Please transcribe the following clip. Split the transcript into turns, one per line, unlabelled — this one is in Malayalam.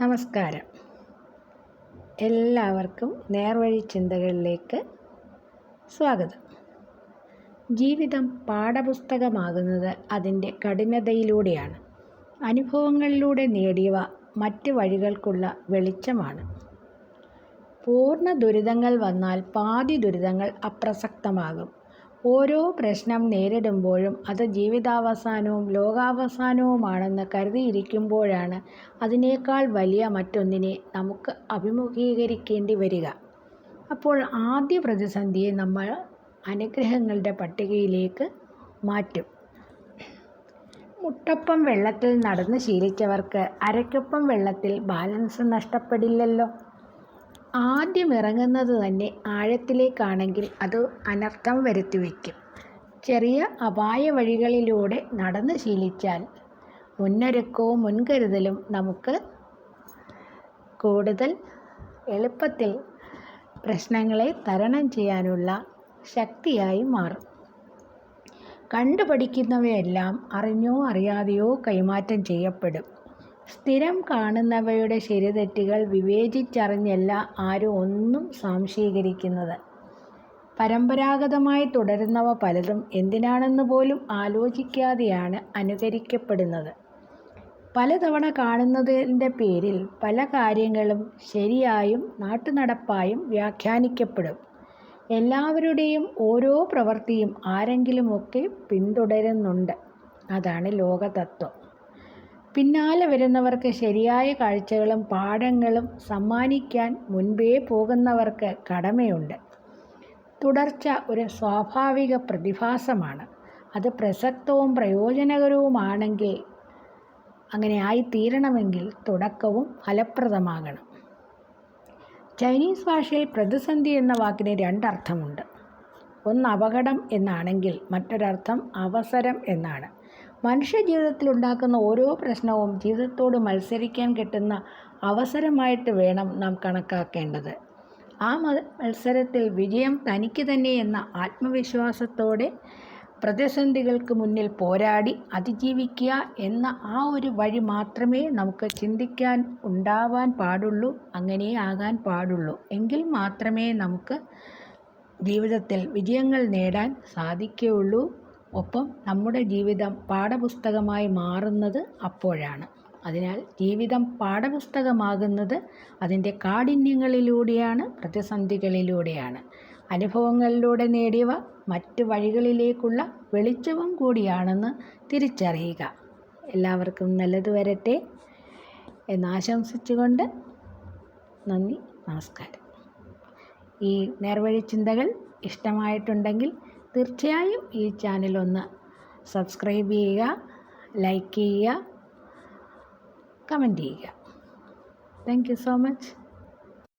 നമസ്കാരം. എല്ലാവർക്കും നേർവഴി ചിന്തകളിലേക്ക് സ്വാഗതം. ജീവിതം പാഠപുസ്തകമാകുന്നത് അതിന്റെ കഠിനതയിലൂടെയാണ്. അനുഭവങ്ങളിലൂടെ നേടിയവ മറ്റ് വഴികൾക്കുള്ള വെളിച്ചമാണ്. പൂർണ ദുരിതങ്ങൾ വന്നാൽ പാതി ദുരിതങ്ങൾ അപ്രസക്തമാകും. ഓരോ പ്രശ്നം നേരിടുമ്പോഴും അത് ജീവിതാവസാനവും ലോകാവസാനവുമാണെന്ന് കരുതിയിരിക്കുമ്പോഴാണ് അതിനേക്കാൾ വലിയ മറ്റൊന്നിനെ നമുക്ക് അഭിമുഖീകരിക്കേണ്ടി വരിക. അപ്പോൾ ആദ്യ പ്രതിസന്ധിയെ നമ്മൾ അനുഗ്രഹങ്ങളുടെ പട്ടികയിലേക്ക് മാറ്റും. മുട്ടപ്പം വെള്ളത്തിൽ നടന്ന് ശീലിച്ചവർക്ക് അരയ്ക്കൊപ്പം വെള്ളത്തിൽ ബാലൻസ് നഷ്ടപ്പെടില്ലല്ലോ? ആദ്യം ഇറങ്ങുന്നത് തന്നെ ആഴത്തിലേക്കാണെങ്കിൽ അത് അനർത്ഥം വരുത്തി വയ്ക്കും. ചെറിയ അപായ വഴികളിലൂടെ നടന്ന് ശീലിച്ചാൽ മുന്നൊരുക്കവും മുൻകരുതലും നമുക്ക് കൂടുതൽ എളുപ്പത്തിൽ പ്രശ്നങ്ങളെ തരണം ചെയ്യാനുള്ള ശക്തിയായി മാറും. കണ്ടുപഠിക്കുന്നവയെല്ലാം അറിഞ്ഞോ അറിയാതെയോ കൈമാറ്റം ചെയ്യപ്പെടും. സ്ഥിരം കാണുന്നവയുടെ ശരിതെറ്റുകൾ വിവേചിച്ചറിഞ്ഞല്ല ആരും ഒന്നും സംശീകരിക്കുന്നത് പരമ്പരാഗതമായി തുടരുന്നവ പലതും എന്തിനാണെന്ന് പോലും ആലോചിക്കാതെയാണ് അനുകരിക്കപ്പെടുന്നത്. പലതവണ കാണുന്നതിന്റെ പേരിൽ പല കാര്യങ്ങളും ശരിയായും നാട്ടുനടപ്പായും വ്യാഖ്യാനിക്കപ്പെടും. എല്ലാവരുടെയും ഓരോ പ്രവൃത്തിയും ആരെങ്കിലുമൊക്കെ പിന്തുടരുന്നുണ്ട്. അതാണ് ലോകതത്വം. പിന്നാലെ വരുന്നവർക്ക് ശരിയായ കാഴ്ചകളും പാഠങ്ങളും സമ്മാനിക്കാൻ മുൻപേ പോകുന്നവർക്ക് കടമയുണ്ട്. തുടർച്ച ഒരു സ്വാഭാവിക പ്രതിഭാസമാണ്. അത് പ്രസക്തവും പ്രയോജനകരവുമാണെങ്കിൽ അങ്ങനെ ആയിത്തീരണമെങ്കിൽ തുടക്കവും ഫലപ്രദമാകണം. ചൈനീസ് ഭാഷയിൽ പ്രതിസന്ധി എന്ന വാക്കിന് രണ്ടർത്ഥമുണ്ട്. ഒന്ന് അപകടം എന്നാണെങ്കിൽ മറ്റൊരർത്ഥം അവസരം എന്നാണ്. മനുഷ്യ ജീവിതത്തിൽ ഉണ്ടാക്കുന്ന ഓരോ പ്രശ്നവും ജീവിതത്തോട് മത്സരിക്കാൻ കിട്ടുന്ന അവസരമായിട്ട് വേണം നാം കണക്കാക്കേണ്ടത്. ആ മത്സരത്തിൽ വിജയം തനിക്ക് തന്നെ എന്ന ആത്മവിശ്വാസത്തോടെ പ്രതിസന്ധികൾക്ക് മുന്നിൽ പോരാടി അതിജീവിക്കുക എന്ന ആ ഒരു വഴി മാത്രമേ നമുക്ക് ചിന്തിക്കാൻ ഉണ്ടാവാൻ പാടുള്ളൂ അങ്ങനെ ആകാൻ പാടുള്ളൂ. എങ്കിൽ മാത്രമേ നമുക്ക് ജീവിതത്തിൽ വിജയങ്ങൾ നേടാൻ സാധിക്കുകയുള്ളൂ. ഒപ്പം നമ്മുടെ ജീവിതം പാഠപുസ്തകമായി മാറുന്നത് അപ്പോഴാണ്. അതിനാൽ ജീവിതം പാഠപുസ്തകമാകുന്നത് അതിന്റെ കാഠിന്യങ്ങളിലൂടെയാണ് പ്രതിസന്ധികളിലൂടെയാണ്. അനുഭവങ്ങളിലൂടെ നേടിയവ മറ്റ് വഴികളിലേക്കുള്ള വെളിച്ചവും കൂടിയാണെന്ന് തിരിച്ചറിയുക. എല്ലാവർക്കും നല്ലത് വരട്ടെ എന്നാശംസിച്ചുകൊണ്ട് നന്ദി നമസ്കാരം. ഈ നേർവഴി ചിന്തകൾ ഇഷ്ടമായിട്ടുണ്ടെങ്കിൽ തീർച്ചയായും ഈ ചാനൽ ഒന്ന് സബ്സ്ക്രൈബ് ചെയ്യുക ലൈക്ക് ചെയ്യുക കമന്റ് ചെയ്യുക. Thank you so much